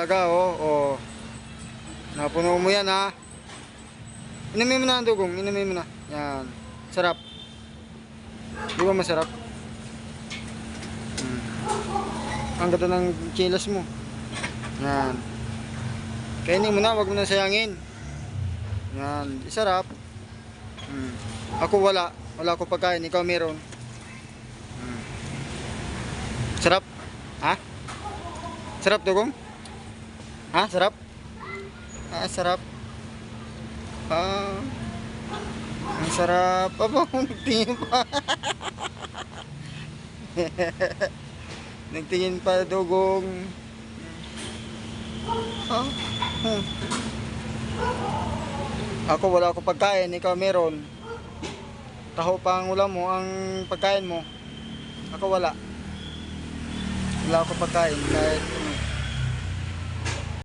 talaga, oh. oh. Napuno mo yan, ha. Inumin mo na ang dugong, inumin mo na. Yan. Sarap. Di ba masarap? Hmm. Ang ganda ng chilas mo. Yan. Kainin mo na, wag mo na sayangin. Yan. Sarap. Hmm. Ako wala. Wala ako pagkain. Ikaw meron. Hmm. Sarap. Ha? Sarap dugong? Ha? Sarap? Ah, sarap. Ah. Ang sarap. Aba, nagtingin pa. nagtingin pa dugong. Ah. Hmm. Ako wala ako pagkain, ikaw meron. Taho pa ang ulam mo, ang pagkain mo. Ako wala. Wala ako pagkain kahit